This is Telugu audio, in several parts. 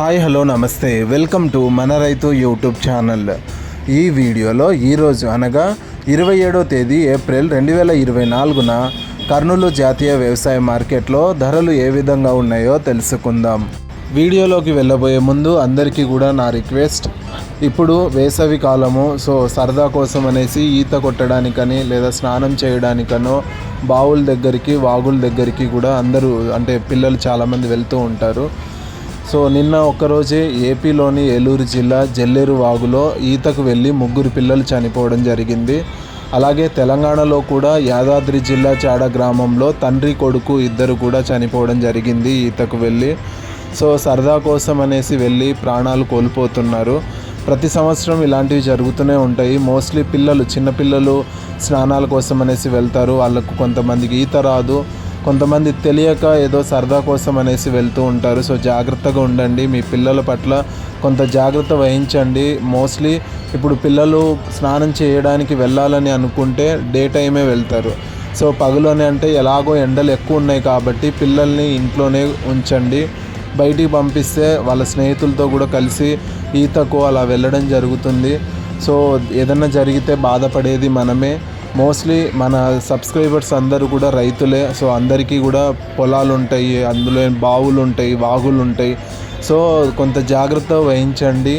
హాయ్ హలో నమస్తే. వెల్కమ్ టు మన రైతు యూట్యూబ్ ఛానల్. ఈ వీడియోలో ఈరోజు అనగా ఇరవై ఏడో తేదీ ఏప్రిల్ రెండు వేల ఇరవై నాలుగున కర్నూలు జాతీయ వ్యవసాయ మార్కెట్లో ధరలు ఏ విధంగా ఉన్నాయో తెలుసుకుందాం. వీడియోలోకి వెళ్ళబోయే ముందు అందరికీ కూడా నా రిక్వెస్ట్. ఇప్పుడు వేసవి కాలము సో సరదా కోసం అనేసి ఈత కొట్టడానికని లేదా స్నానం చేయడానికనో బావుల దగ్గరికి వాగుల దగ్గరికి కూడా అందరూ అంటే పిల్లలు చాలామంది వెళ్తూ ఉంటారు. సో నిన్న ఒక్కరోజే ఏపీలోని ఏలూరు జిల్లా జల్లేరు వాగులో ఈతకు వెళ్ళి ముగ్గురు పిల్లలు చనిపోవడం జరిగింది. అలాగే తెలంగాణలో కూడా యాదాద్రి జిల్లా చాడ గ్రామంలో తండ్రి కొడుకు ఇద్దరు కూడా చనిపోవడం జరిగింది ఈతకు వెళ్ళి. సో సరదా కోసం అనేసి వెళ్ళి ప్రాణాలు కోల్పోతున్నారు. ప్రతి సంవత్సరం ఇలాంటివి జరుగుతూనే ఉంటాయి. మోస్ట్లీ పిల్లలు చిన్నపిల్లలు స్నానాల కోసం అనేసి వెళ్తారు. వాళ్ళకు కొంతమందికి ఈత రాదు. కొంతమంది తెలియక ఏదో సరదా కోసం అనేసి వెళ్తూ ఉంటారు. సో జాగ్రత్తగా ఉండండి. మీ పిల్లల పట్ల కొంత జాగ్రత్త వహించండి. మోస్ట్లీ ఇప్పుడు పిల్లలు స్నానం చేయడానికి వెళ్ళాలని అనుకుంటే డే టైమే వెళ్తారు. సో పగులని అంటే ఎలాగో ఎండలు ఎక్కువ ఉన్నాయి కాబట్టి పిల్లల్ని ఇంట్లోనే ఉంచండి. బయటికి పంపిస్తే వాళ్ళ స్నేహితులతో కూడా కలిసి ఈతకు అలా వెళ్ళడం జరుగుతుంది. సో ఏదన్నా జరిగితే బాధపడేది మనమే. మోస్ట్లీ మన సబ్స్క్రైబర్స్ అందరూ కూడా రైతులే సో అందరికీ కూడా పొలాలు ఉంటాయి అందులో బావులు ఉంటాయి వాగులు ఉంటాయి సో కొంత జాగ్రత్త వహించండి.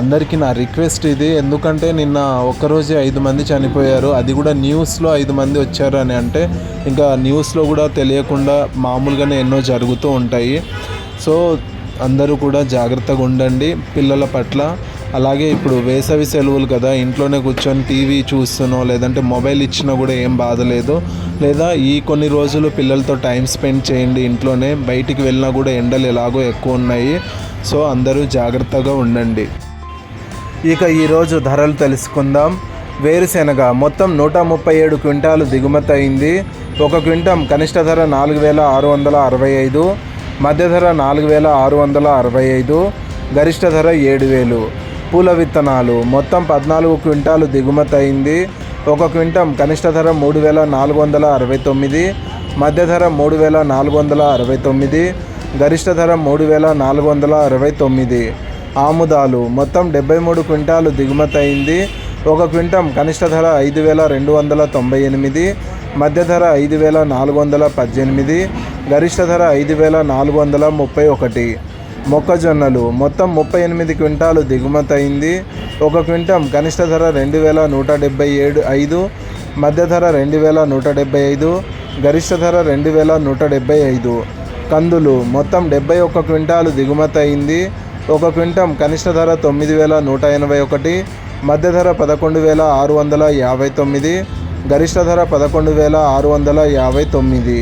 అందరికీ నా రిక్వెస్ట్ ఇది. ఎందుకంటే నిన్న ఒక్కరోజే ఐదు మంది చనిపోయారు. అది కూడా న్యూస్లో ఐదు మంది వచ్చారు అని అంటే ఇంకా న్యూస్లో కూడా తెలియకుండా మామూలుగానే ఎన్నో జరుగుతూ ఉంటాయి. సో అందరూ కూడా జాగ్రత్తగా ఉండండి. పిల్లల పట్ల అలాగే ఇప్పుడు వేసవి సెలవులు కదా ఇంట్లోనే కూర్చొని టీవీ చూస్తునో లేదంటే మొబైల్ ఇచ్చినా కూడా ఏం బాధ లేదు. లేదా ఈ కొన్ని రోజులు పిల్లలతో టైం స్పెండ్ చేయండి ఇంట్లోనే బయటికి వెళ్ళినా కూడా ఎండలు ఎలాగో ఎక్కువ ఉన్నాయి. సో అందరూ జాగ్రత్తగా ఉండండి. ఇక ఈరోజు ధరలు తెలుసుకుందాం. వేరుశెనగ మొత్తం నూట ముప్పై ఏడు క్వింటాలు దిగుమతి అయింది. ఒక క్వింటం కనిష్ట ధర నాలుగు వేల ఆరు వందల అరవై ఐదు మధ్య ధర నాలుగు వేల ఆరు వందల అరవై ఐదు గరిష్ట ధర ఏడు వేలు. పూల విత్తనాలు. మొత్తం పద్నాలుగు క్వింటాలు దిగుమతి అయింది. ఒక క్వింటం కనిష్ట ధర మూడు వేల నాలుగు వందల అరవై తొమ్మిది మధ్య ధర మూడు వేల నాలుగు వందల అరవై తొమ్మిది గరిష్ట ధర మూడు వేల నాలుగు వందల అరవై తొమ్మిది. ఆముదాలు. మొత్తం డెబ్బై మూడు క్వింటాలు దిగుమతి అయింది. ఒక క్వింటం కనిష్ట ధర ఐదు వేల రెండు వందల తొంభై ఎనిమిది మధ్య ధర ఐదు వేల నాలుగు వందల పద్దెనిమిది గరిష్ట ధర ఐదు వేల నాలుగు వందల ముప్పై ఒకటి. మొక్కజొన్నలు. మొత్తం ముప్పై ఎనిమిది క్వింటాలు దిగుమతి అయింది. ఒక క్వింటం కనిష్ట ధర రెండు వేల నూట డెబ్బై ఏడు ఐదు మధ్య ధర రెండు వేల నూట డెబ్బై ఐదు గరిష్ట ధర రెండు వేల నూట డెబ్బై ఐదు. కందులు. మొత్తం డెబ్బై ఒక్క క్వింటాలు దిగుమతి అయింది. ఒక క్వింటం కనిష్ట ధర తొమ్మిది వేల నూట ఎనభై ఒకటి మధ్య ధర పదకొండు వేల ఆరు వందల యాభై తొమ్మిది గరిష్ట ధర పదకొండు వేల ఆరు వందల యాభై తొమ్మిది.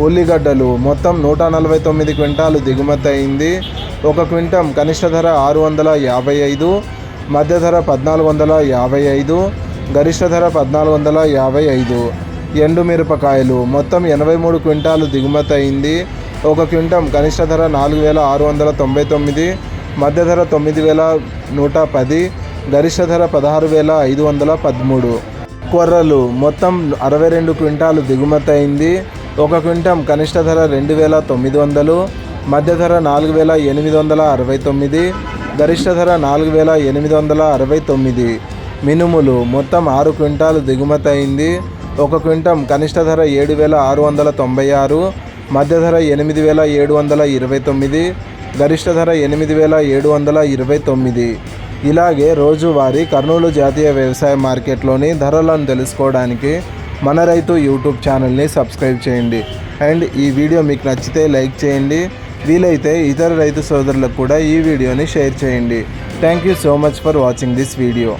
ఉల్లిగడ్డలు. మొత్తం నూట నలభై తొమ్మిది క్వింటాలు దిగుమతి అయింది. ఒక క్వింటం కనిష్ట ధర ఆరు వందల యాభై ఐదు మధ్య ధర పద్నాలుగు వందల యాభై ఐదు గరిష్ట ధర పద్నాలుగు వందల యాభై ఐదు. ఎండు మిరపకాయలు. మొత్తం ఎనభై మూడు క్వింటాలు దిగుమతి అయింది. ఒక క్వింటం కనిష్ట ధర నాలుగు వేల ఆరు వందల తొంభై తొమ్మిది మధ్య ధర తొమ్మిది వేల నూట పది గరిష్ట ధర పదహారు వేల ఐదు వందల పదమూడు. కొర్రలు. మొత్తం అరవై రెండు క్వింటాలు దిగుమతి అయింది. ఒక క్వింటం కనిష్ట ధర రెండు వేల తొమ్మిది వందలు మధ్య ధర నాలుగు వేల ఎనిమిది వందల అరవై తొమ్మిది గరిష్ట ధర నాలుగు వేల ఎనిమిది వందల అరవై తొమ్మిది. మినుములు మొత్తం ఆరు క్వింటాలు దిగుమతి అయింది. ఒక క్వింటం కనిష్ట ధర ఏడు వేల ఆరు వందల తొంభై ఆరు మధ్య ధర ఎనిమిది వేల ఏడు వందల ఇరవై తొమ్మిది గరిష్ట ధర ఎనిమిది వేల ఏడు వందల ఇరవై తొమ్మిది. ఇలాగే రోజువారీ కర్నూలు జాతీయ వ్యవసాయ మార్కెట్లోని ధరలను తెలుసుకోవడానికి మన రైతు యూట్యూబ్ ఛానల్ని సబ్స్క్రైబ్ చేయండి. అండ్ ఈ వీడియో మీకు నచ్చితే లైక్ చేయండి. వీలైతే ఇతర రైతు సోదరులకు కూడా ఈ వీడియోని షేర్ చేయండి. Thank you so much for watching this video.